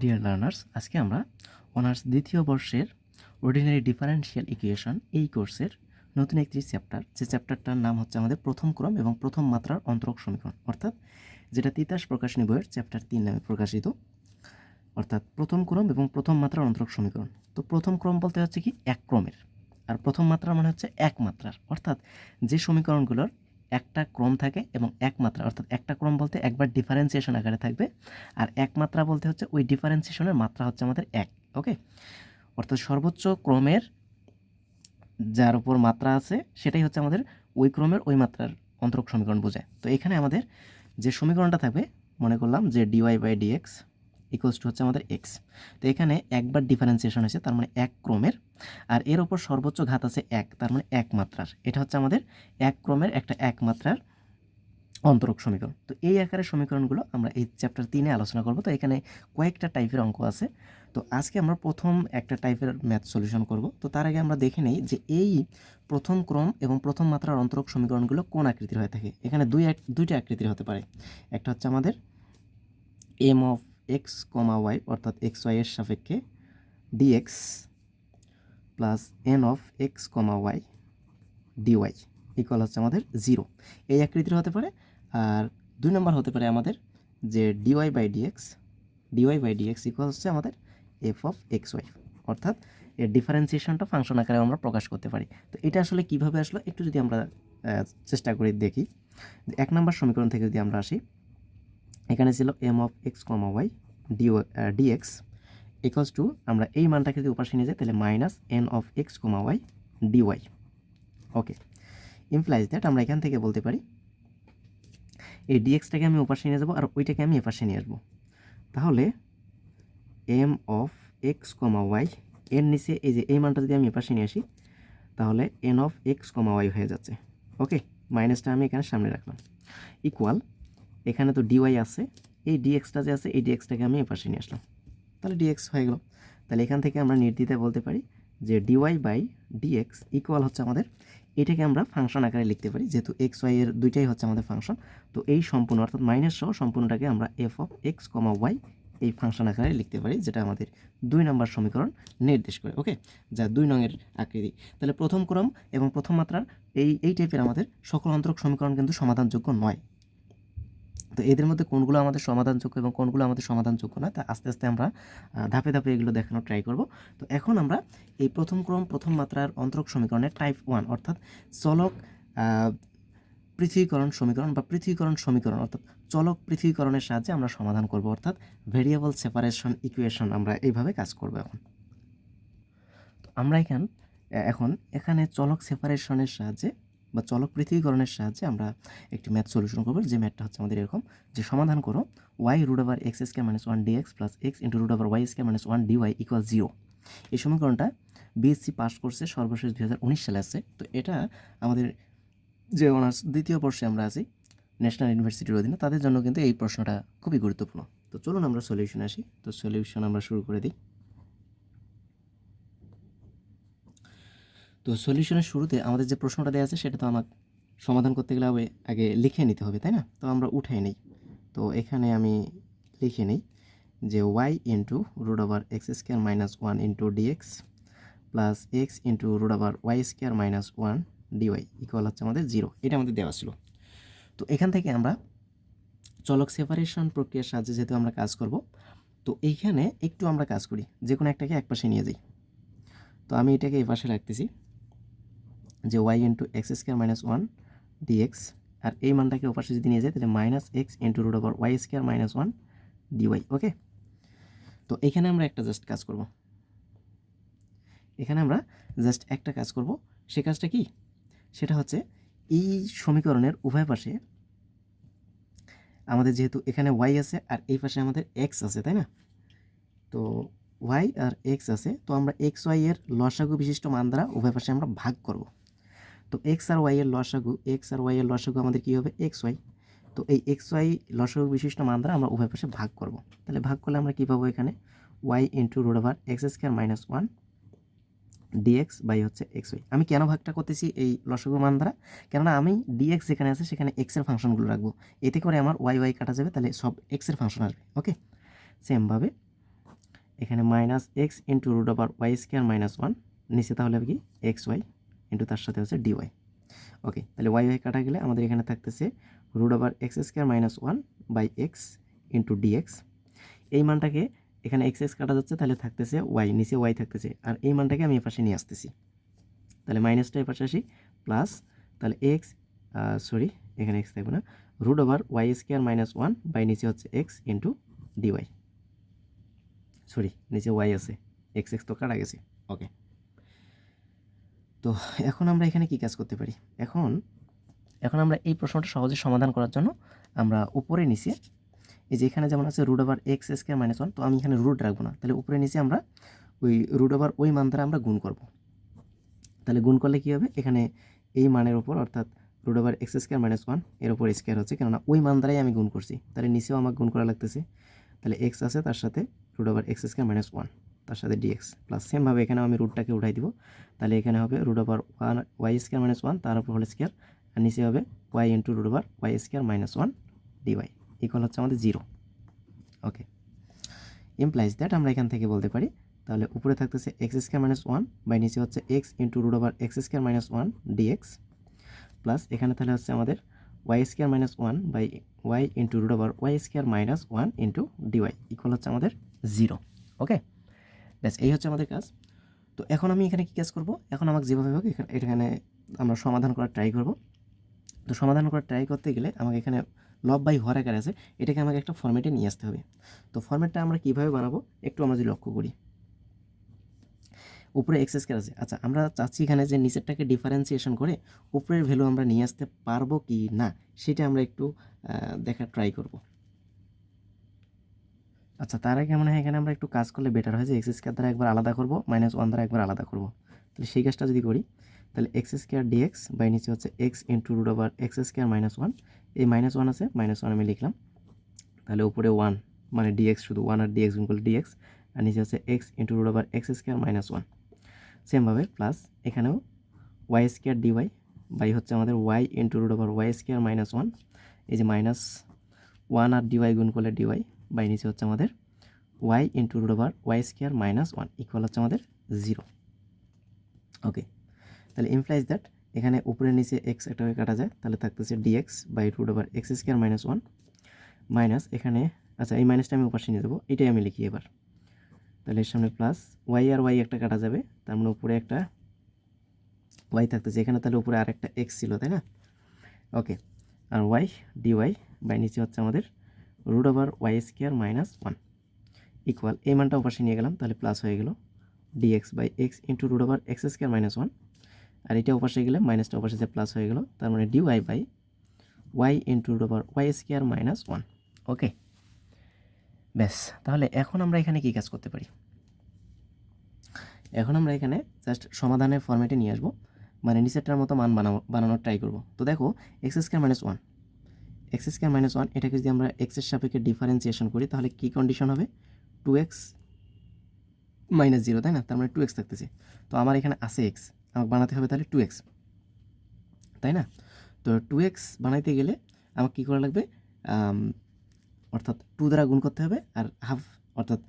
Dear learners আজকে আমরা honours দ্বিতীয় বর্ষের অর্ডিনারি ডিফারেন্সিয়াল ইকুয়েশন এই কোর্সের নতুন একটি চ্যাপ্টার যে চ্যাপ্টারটার নাম হচ্ছে আমাদের প্রথম ক্রম এবং প্রথম মাত্রার অন্তরক সমীকরণ, অর্থাৎ যেটা তিতাস প্রকাশনী বইয়ের চ্যাপ্টার তিন নামে প্রকাশিত, অর্থাৎ প্রথম ক্রম এবং প্রথম মাত্রার অন্তরক সমীকরণ। তো প্রথম ক্রম বলতে হচ্ছে কি, এক ক্রমের, আর প্রথম মাত্রা মানে হচ্ছে এক মাত্রার, অর্থাৎ যে সমীকরণগুলোর একটা ক্রম থাকে এবং একমাত্রা অর্থাৎ একটা ক্রম বলতে একবার ডিফারেন্সিয়েশন আকারে থাকবে আর একমাত্রা বলতে হচ্ছে ওই ডিফারেন্সিয়েশনের মাত্রা হচ্ছে আমাদের এক ওকে অর্থাৎ সর্বোচ্চ ক্রমের যার উপর মাত্রা আছে সেটাই হচ্ছে আমাদের ওই ক্রমের ওই মাত্রার অন্তরক সমীকরণ বোঝায়। তো এখানে আমাদের যে সমীকরণটা থাকবে, মনে করলাম যে dy by dx equals to হচ্ছে আমাদের এক্স তো এখানে একবার ডিফারেন্সিয়েশন হয়েছে, তার মানে এক ক্রমের, আর এর ওপর সর্বোচ্চ ঘাত আছে এক, তার মানে এক মাত্রার। এটা হচ্ছে আমাদের এক ক্রমের একটা এক মাত্রার অন্তরক সমীকরণ। তো এই আকারের সমীকরণগুলো আমরা এই চ্যাপ্টার তিনে আলোচনা করব। তো এখানে কয়েকটা টাইপের অঙ্ক আছে। তো আজকে আমরা প্রথম একটা টাইপের ম্যাথ সলিউশন করব। তো তার আগে আমরা দেখে নেই যে এই প্রথম ক্রম এবং প্রথম মাত্রার অন্তরক সমীকরণগুলো কোন আকৃতির হয়ে থাকে। এখানে দুই দুইটা আকৃতির হতে পারে। একটা হচ্ছে আমাদের M of x comma y অর্থাৎ এক্স ওয়াই এর সাপেক্ষে dx plus N of x comma y dy equal হচ্ছে আমাদের জিরো এই আকৃতির হতে পারে আর দুই নম্বর হতে পারে আমাদের যে dy by dx dy by dx equal হচ্ছে আমাদের এফ অফ এক্স ওয়াই অর্থাৎ এর ডিফারেন্সিয়েশনটা ফাংশন আকারে আমরা প্রকাশ করতে পারি। তো এটা আসলে কীভাবে আসলো? একটু যদি আমরা চেষ্টা করে দেখি। এক নম্বর সমীকরণ থেকে যদি আমরা আসি এখানে ছিল M of x comma y deo dx equals to আমরা এই মানটাকে যদি উপাশে নিয়ে যাই, তাহলে minus N of x comma y dy okay implies that আমরা এখান থেকে বলতে পারি, এই ডিএক্সটাকে আমি ওপাশে নিয়ে যাব আর ওইটাকে আমি এপাশে নিয়ে আসব। তাহলে M of x comma y এর নিচে এই যে এই মানটা যদি আমি এপাশে নিয়ে আসি, তাহলে N of x comma y হয়ে যাচ্ছে। ওকে মাইনাসটা আমি এখানে সামনে রাখলাম। ইকুয়াল এখানে তো ডিওয়াই আছে, এই ডিএক্সটা যে আছে, এই ডিএক্সটাকে আমি এপাশে নিয়ে আসলাম। তাহলে ডিএক্স হয়ে গেল। তাহলে এখান থেকে আমরা নির্দ্বিধায় বলতে পারি যে ডিওয়াই বাই ডিএক্স ইকুয়াল হচ্ছে আমাদের, এটাকে আমরা ফাংশন আকারে লিখতে পারি, যেহেতু এক্স ওয়াই এর দুইটাই হচ্ছে আমাদের ফাংশন তো এই সম্পূর্ণ, অর্থাৎ মাইনাস সহ সম্পূর্ণটাকে আমরা F of x comma y এই ফাংশন আকারে লিখতে পারি, যেটা আমাদের দুই নম্বর সমীকরণ নির্দেশ করে ওকে যা দুই নঙের আকৃতি। তাহলে প্রথম ক্রম এবং প্রথম মাত্রার এই এই টাইপের আমাদের সকল অন্তরক সমীকরণ কিন্তু সমাধানযোগ্য নয়। তো এদের মধ্যে কোনগুলো আমাদের সমাধানযোগ্য এবং কোনগুলো আমাদের সমাধানযোগ্য না, তা আস্তে আস্তে আমরা ধাপে ধাপে এগুলো দেখানোর ট্রাই করব। তো এখন আমরা এই প্রথম ক্রম, প্রথম মাত্রার অন্তরক সমীকরণের টাইপ ওয়ান অর্থাৎ চলক পৃথিবীকরণ সমীকরণ বা পৃথিবীকরণ সমীকরণ, অর্থাৎ চলক পৃথিবীকরণের সাহায্যে আমরা সমাধান করব, অর্থাৎ ভেরিয়েবল সেপারেশন ইকুয়েশন আমরা এইভাবে কাজ করব এখন। তো আমরা এখান এখন এখানে চলক সেপারেশনের সাহায্যে বা চলক পৃথিবীকরণের সাহায্যে আমরা একটি ম্যাথ সলিউশন করব। যে ম্যাথটা হচ্ছে আমাদের এরকম যে সমাধান করো y root over x square minus one d x plus x into root over y square minus one d y equal zero এই সমীকরণটা বিএসসি পাস করছে সর্বশেষ দুই হাজার উনিশ সালে আছে। তো এটা আমাদের যে অনার্স দ্বিতীয় বর্ষে আমরা আছি ন্যাশনাল ইউনিভার্সিটির অধীনে, তাদের জন্য কিন্তু এই প্রশ্নটা খুবই গুরুত্বপূর্ণ। তো চলুন আমরা সলিউশন আসি। তো সলিউশন আমরা শুরু করে দিই। তো সলিউশনের শুরুতে আমাদের যে প্রশ্নটা দেওয়া আছে, সেটা তো আমার সমাধান করতে গেলে আগে লিখে নিতে হবে, তাই না? তো আমরা উঠাই নেই। তো এখানে আমি লিখে নিই যে y into root over x square minus one into dx plus x into root over y square minus one dy equal হচ্ছে আমাদের জিরো এটা আমাদের দেওয়া ছিল। তো এখান থেকে আমরা চলক সেপারেশন প্রক্রিয়ার সাহায্যে যেহেতু আমরা কাজ করব, তো এইখানে একটু আমরা কাজ করি। যে কোনো একটাকে এক পাশে নিয়ে যাই। তো আমি এটাকে এই পাশে রাখতেছি। যে y into x square minus one dx আর এই মানটাকে ওপাশে যদি নিয়ে যাই, তাহলে minus x into root over y square minus one dy okay তো এখানে আমরা একটা জাস্ট কাজ করব। এখানে আমরা জাস্ট একটা কাজ করব। সে কাজটা কি? সেটা হচ্ছে এই সমীকরণের উভয় পাশে আমাদের যেহেতু এখানে ওয়াই আছে আর এই পাশে আমাদের এক্স আছে, তাই না? তো ওয়াই আর এক্স আছে, তো আমরা এক্স ওয়াই এর লসাগু বিশিষ্ট মান দ্বারা উভয় পাশে আমরা ভাগ করব। তো এক্স আর ওয়াই এর লসাগু এক্স আর ওয়াই এর লসাগু আমাদের কী হবে? এক্স ওয়াই তো এই এক্স ওয়াই লসাগু বিশিষ্ট মান দ্বারা আমরা উভয় পাশে ভাগ করব। তাহলে ভাগ করলে আমরা কী পাবো এখানে? Y into root over x square minus one dx by হচ্ছে এক্স ওয়াই আমি কেন ভাগটা করতেছি এই লসাগু মান দ্বারা? কেননা আমি ডিএক্স যেখানে আছে সেখানে এক্সের ফাংশনগুলো রাখব। এতে করে আমার ওয়াই ওয়াই কাটা যাবে, তাহলে সব এক্সের ফাংশন আসবে, ওকে? সেমভাবে এখানে minus x into root over y square minus one নিচে তাহলে কি? এক্স ওয়াই ইন্টু তার সাথে হচ্ছে ডিওয়াই ওকে, তাহলে ওয়াই ওয়াই কাটা গেলে আমাদের এখানে থাকতেছে root over x square minus one by x into dx এই মানটাকে এখানে এক্স এক্স কাটা যাচ্ছে, তাহলে থাকতেছে ওয়াই নিচে ওয়াই থাকতেছে। আর এই মানটাকে আমি এপাশে নিয়ে আসতেছি। তাহলে মাইনাসটা এপাশে আসি প্লাস তাহলে এক্স সরি এখানে এক্স থাকবে না root over y square minus one by নিচে হচ্ছে এক্স ইন্টু ডিওয়াই সরি নিচে ওয়াই আছে এক্স এক্স তো কাটা গেছে। ওকে। তো এখন আমরা এখানে কি কাজ করতে পারি? এখন এখন আমরা এই প্রশ্নটা সহজে সমাধান করার জন্য আমরা উপরে নিচে, এই যে এখানে যেমন আছে root over x square minus one তো আমি এখানে রুট রাখব না। তাহলে উপরে নিচে আমরা ওই রুট ওভার ওই মান দ্বারা আমরা গুণ করব। তাহলে গুণ করলে কী হবে? এখানে এই মানের ওপর অর্থাৎ root over x square minus ওয়ানের ওপর স্কোয়ার হচ্ছে, কেননা ওই মান দ্বারাই আমি গুণ করছি। তাহলে নিচেও আমার গুণ করা লাগতেছে। তাহলে এক্স আছে তার সাথে root over x square minus one তার সাথে ডিএক্স প্লাস সেমভাবে এখানে আমি রুটটাকে উঠাই দিব। তাহলে এখানে হবে root over one y square minus one তার উপর হোল স্কোয়ার আর নিচে হবে y into root over y square minus one dy equal হচ্ছে আমাদের জিরো ওকে ইমপ্লাইজ দ্যাট আমরা এখান থেকে বলতে পারি, তাহলে উপরে থাকতেছে x square minus one by নিচে হচ্ছে x into root over x square minus one dx plus এখানে তাহলে হচ্ছে আমাদের y square minus one by y into root over y square minus one into dy equal হচ্ছে আমাদের zero okay ব্যাস, এই হচ্ছে আমাদের কাজ। তো এখন আমি এখানে কী কাজ করব? এখন আমাকে যেভাবে হোক এখানে এখানে আমরা সমাধান করার ট্রাই করব। তো সমাধান করার ট্রাই করতে গেলে আমাকে এখানে লব বাই হর আকার আছে, এটাকে আমাকে একটা ফর্মেটে নিয়ে আসতে হবে। তো ফর্মেটটা আমরা কীভাবে বানাবো? একটু আমরা যদি লক্ষ্য করি। উপরে এক্স স্কোয়ার আছে। আচ্ছা আমরা চাচ্ছি এখানে যে নিচেরটাকে ডিফারেন্সিয়েশন করে উপরের ভ্যালু আমরা নিয়ে আসতে পারব কি না, সেটা আমরা একটু দেখার ট্রাই করব। আচ্ছা তার আগে মনে হয় এখানে আমরা একটু কাজ করলে বেটার হয় যে এক্স স্কোয়ার দ্বারা একবার আলাদা করব মাইনাস ওয়ান দ্বারা একবার আলাদা করব। তাহলে সেই কাজটা যদি করি, তাহলে এক্স স্কোয়ার ডিএক্স বাই নিচে হচ্ছে x into root over x square minus one এই মাইনাস ওয়ান আছে মাইনাস ওয়ান আমি লিখলাম। তাহলে উপরে ওয়ান মানে ডিএক্স শুধু ওয়ান আর ডিএক্স করলে ডিএক্স আর নিচে হচ্ছে x into root over x square minus one সেমভাবে প্লাস এখানেও ওয়াই স্কোয়ার ডিওয়াই বাই হচ্ছে আমাদের y into root over y square minus one এই যে মাইনাস ওয়ান আর ডিওয়াই গুণ করলে ডিওয়াই বাই নিচে হচ্ছে আমাদের y into root over y square minus one equal হচ্ছে আমাদের জিরো ওকে তাহলে ইমপ্লাইজ দ্যাট এখানে উপরে নিচে এক্স একটাকে কাটা যায়, তাহলে থাকতেছে dx by root over x square minus one minus এখানে আচ্ছা এই মাইনাসটা আমি উপাসে নিয়ে দেবো এটাই আমি লিখি এবার। তাহলে এর সামনে প্লাস ওয়াই আর ওয়াই একটা কাটা যাবে, তার মানে উপরে একটা ওয়াই থাকতেছে, এখানে তাহলে উপরে আর একটা এক্স ছিল, তাই না? ওকে আর ওয়াই ডিওয়াই বাই নিচে হচ্ছে আমাদের root over y square minus one equal এই মানটা উপাসে নিয়ে গেলাম, তাহলে প্লাস হয়ে গেল dx by x into root over x square minus one আর এটা উপাসে গেলে মাইনাসটা উপাসে যে প্লাস হয়ে গেল, তার মানে dy by y into root over y square minus one okay ব্যাস, তাহলে এখন আমরা এখানে কী কাজ করতে পারি? এখন আমরা এখানে জাস্ট সমাধানের ফর্মেটে নিয়ে আসব মানে নিচেরটার মতো মান বানাবো, বানানোর ট্রাই করব। তো দেখো x square minus one x square minus one এটাকে যদি আমরা এক্সের সাপেক্ষে ডিফারেন্সিয়েশন করি, তাহলে কী কন্ডিশন হবে? টু এক্স মাইনাস জিরো তাই না? তার মানে টু এক্স থাকতেছে। তো আমার এখানে আছে এক্স আমাকে বানাতে হবে তাহলে টু এক্স তাই না? তো টু এক্স বানাইতে গেলে আমাকে কী করা লাগবে? অর্থাৎ টু দ্বারা গুণ করতে হবে আর হাফ অর্থাৎ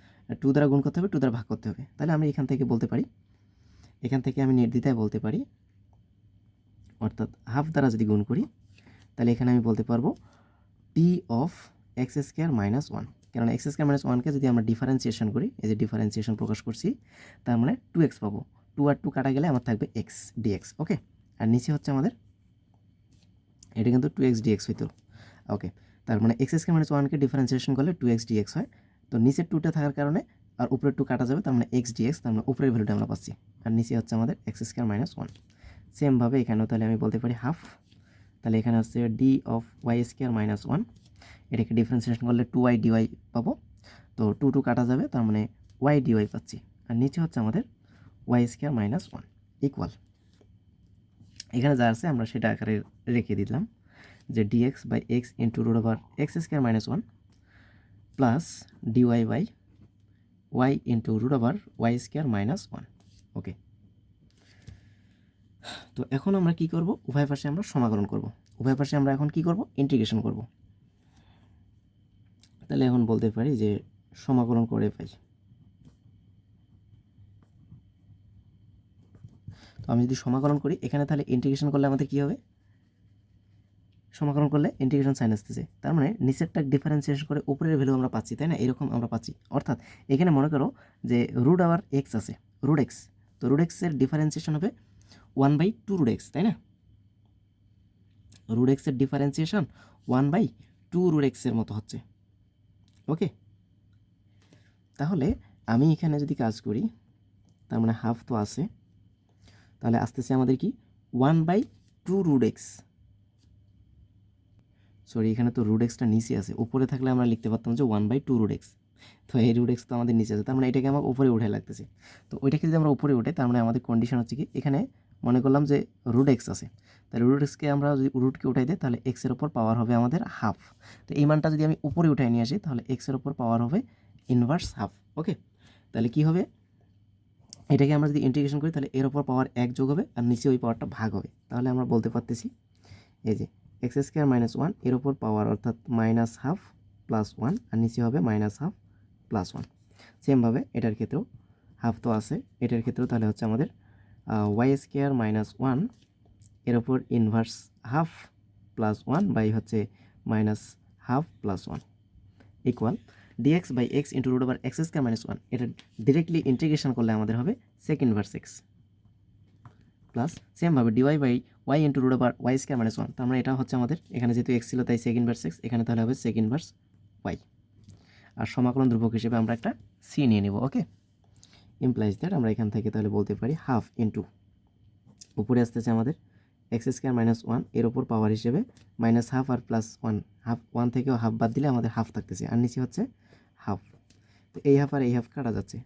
টু দ্বারা গুণ করতে হবে টু দ্বারা ভাগ করতে হবে। তাহলে আমি এখান থেকে বলতে পারি, এখান থেকে আমি নির্দ্বিধায় বলতে পারি, অর্থাৎ হাফ দ্বারা যদি গুণ করি, তাহলে এখানে আমি বলতে পারব T of x square minus one কেননা এক্স স্কোয়ার মাইনাস ওয়ানকে যদি আমরা ডিফারেন্সিয়েশন করি, এই যে ডিফারেন্সিয়েশন প্রকাশ করছি, তার মানে টু এক্স পাবো। টু আর টু কাটা গেলে আমার থাকবে এক্স ডিএক্স ওকে আর নিচে হচ্ছে আমাদের, এটা কিন্তু টু এক্স ডিএক্স হইতো ওকে তার মানে এক্স স্কোয়ার মাইনাস ওয়ানকে ডিফারেন্সিয়েশন করলে টু এক্স ডিএক্স হয়। তো নিচের টুটা থাকার কারণে আর উপরে টু কাটা যাবে, তার মানে এক্স ডিএক্স তার মানে উপরের ভ্যালুটা আমরা পাচ্ছি। আর নিচে হচ্ছে আমাদের এক্স স্কোয়ার মাইনাস ওয়ান সেমভাবে এখানেও তাহলে আমি বলতে পারি হাফ তাহলে এখানে হচ্ছে d of y square minus one এটাকে ডিফারেন্সিয়েশন করলে টু ওয়াই ডিওয়াই পাবো। তো টু টু কাটা যাবে, তার মানে ওয়াই ডিওয়াই পাচ্ছি। আর নিচে হচ্ছে আমাদের y square minus one equal এখানে যা আছে আমরা সেটা আকারে রেখে দিলাম যে dx by x into root over x square minus one plus dy by y into root over y square minus one okay তো এখন আমরা কি করব? উভয় পাশে আমরা সমাকলন করব। উভয় পাশে আমরা এখন কি করব? ইন্টিগ্রেশন করব। তাহলে এখন বলতে পারি যে সমাকলন করে পাই তো আমি যদি সমাকলন করি, এখানে তাহলে ইন্টিগ্রেশন করলে আমাদের কি হবে? সমাকলন করলে ইন্টিগ্রেশন সাইন আসতেছে। তার মানে নিচেরটা ডিফারেন্সিয়েশন করে উপরের ভ্যালু আমরা পাচ্ছি, তাই না? এরকম আমরা পাচ্ছি। অর্থাৎ এখানে মনে করো যে রুট আওয়ার এক্স আছে রুট এক্স তো রুট এক্সের ডিফারেন্সিয়েশন হবে one by two root x তাই না? রুট এক্সের differentiation one by two root এক্সের মতো হচ্ছে। ওকে তাহলে আমি এখানে যদি কাজ করি, তার মানে হাফ তো আছে, তাহলে আসতেছে আমাদের কি? One by two root x sorry এখানে তো রুট এক্সটা নিচে আছে, উপরে থাকলে আমরা লিখতে পারতাম যে one by two root x তো এই রুট এক্স তো আমাদের নিচে আছে, তার মানে এটাকে আমার উপরে উঠে লাগতেছে। তো ওইটাকে যদি আমরা উপরে উঠে তার মানে আমাদের কন্ডিশন হচ্ছে কি? এখানে মনে করলাম যে রুট এক্স আছে। তাহলে রুট এক্সকে আমরা যদি রুটকে উঠাই দিই, তাহলে এক্সের ওপর পাওয়ার হবে আমাদের হাফ তো এই মানটা যদি আমি উপরে উঠাই নিয়ে আসি, তাহলে এক্সের ওপর পাওয়ার হবে ইনভার্স হাফ ওকে তাহলে কি হবে? এটাকে আমরা যদি ইন্টিগ্রেশন করি, তাহলে এর ওপর পাওয়ার এক যোগ হবে আর নিচে ওই পাওয়ারটা ভাগ হবে। তাহলে আমরা বলতে পারতেছি, এই যে এক্স স্কোয়ার মাইনাস ওয়ানের ওপর পাওয়ার অর্থাৎ মাইনাস হাফ প্লাস ওয়ান আর নিচে হবে মাইনাস হাফ প্লাস ওয়ান সেমভাবে এটার ক্ষেত্রেও হাফ তো আছে, এটার ক্ষেত্রেও তাহলে হচ্ছে আমাদের ওয়াই স্কোয়ার মাইনাস ওয়ানের ওপর inverse half plus one by হচ্ছে minus half plus one equal dx by x into root over x square minus one এটা ডিরেক্টলি ইন্টিগ্রেশন করলে আমাদের হবে সেক ইনভার্স এক্স প্লাস সেমভাবে dy by y into root over y square minus one তার মানে এটা হচ্ছে আমাদের, এখানে যেহেতু এক্স ছিল তাই সেক ইনভার্স এক্স এখানে তাহলে হবে সেক ইনভার্স ওয়াই আর সমাকলন ধ্রুবক হিসেবে আমরা একটা সি নিয়ে নেব ওকে ইমপ্লাইজ দ্যাট আমরা এখান থেকে তাহলে বলতে পারি হাফ ইন্টু উপরে আসতেছে আমাদের এক্স স্কোয়ার মাইনাস ওয়ানের ওপর পাওয়ার হিসেবে মাইনাস হাফ আর প্লাস ওয়ান হাফ ওয়ান থেকেও হাফ বাদ দিলে আমাদের হাফ থাকতেছে। আর নিচে হচ্ছে হাফ তো এই হাফ আর এই হাফ কাটা যাচ্ছে।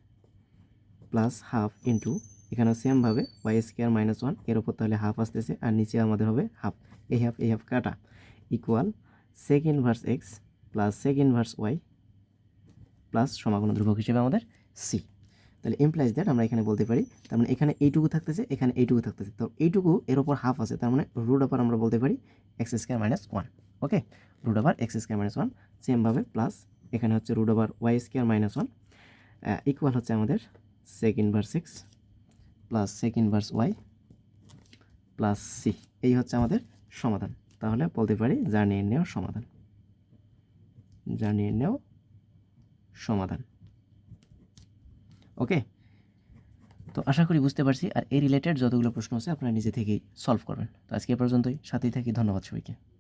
প্লাস হাফ ইন্টু এখানেও সেমভাবে ওয়াই স্কোয়ার মাইনাস ওয়ানের ওপর তাহলে হাফ আসতেছে আর নিচে আমাদের হবে হাফ এই হাফ এই হাফ কাটা। Equal sec inverse x plus sec inverse y plus সমাগম ধ্রুবক হিসেবে আমাদের সি তাহলে এমপ্লাইজ দ্যাট আমরা এখানে বলতে পারি, তার মানে এখানে এইটুকু থাকতেছে, এখানে এইটুকু থাকতেছে। তো এইটুকু এর ওপর হাফ আছে, তার মানে রুট ওপর আমরা বলতে পারি x square minus one okay root over x square minus one সেমভাবে প্লাস এখানে হচ্ছে root over y square minus one equal হচ্ছে আমাদের sec inverse x plus sec inverse y plus c এই হচ্ছে আমাদের সমাধান। তাহলে বলতে পারি যা নির্ণেয় সমাধান। যা নির্ণেয় সমাধান। ওকে তো আশা করি বুঝতে পারছি। আর এই রিলেটেড যতগুলো প্রশ্ন আছে, আপনারা নিজে থেকেই সলভ করবেন। তো আজকে এ পর্যন্তই। সাথেই থাকি। ধন্যবাদ সবাইকে।